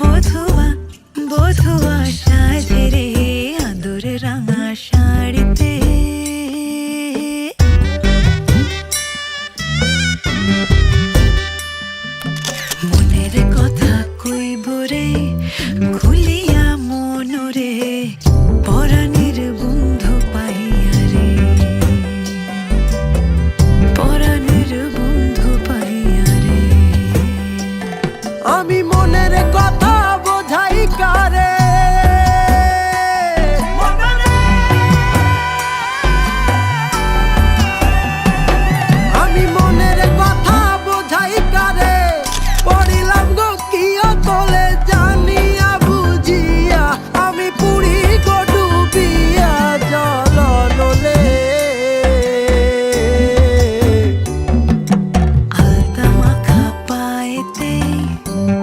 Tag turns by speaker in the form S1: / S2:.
S1: বধুয়া বধুয়া। Thank you.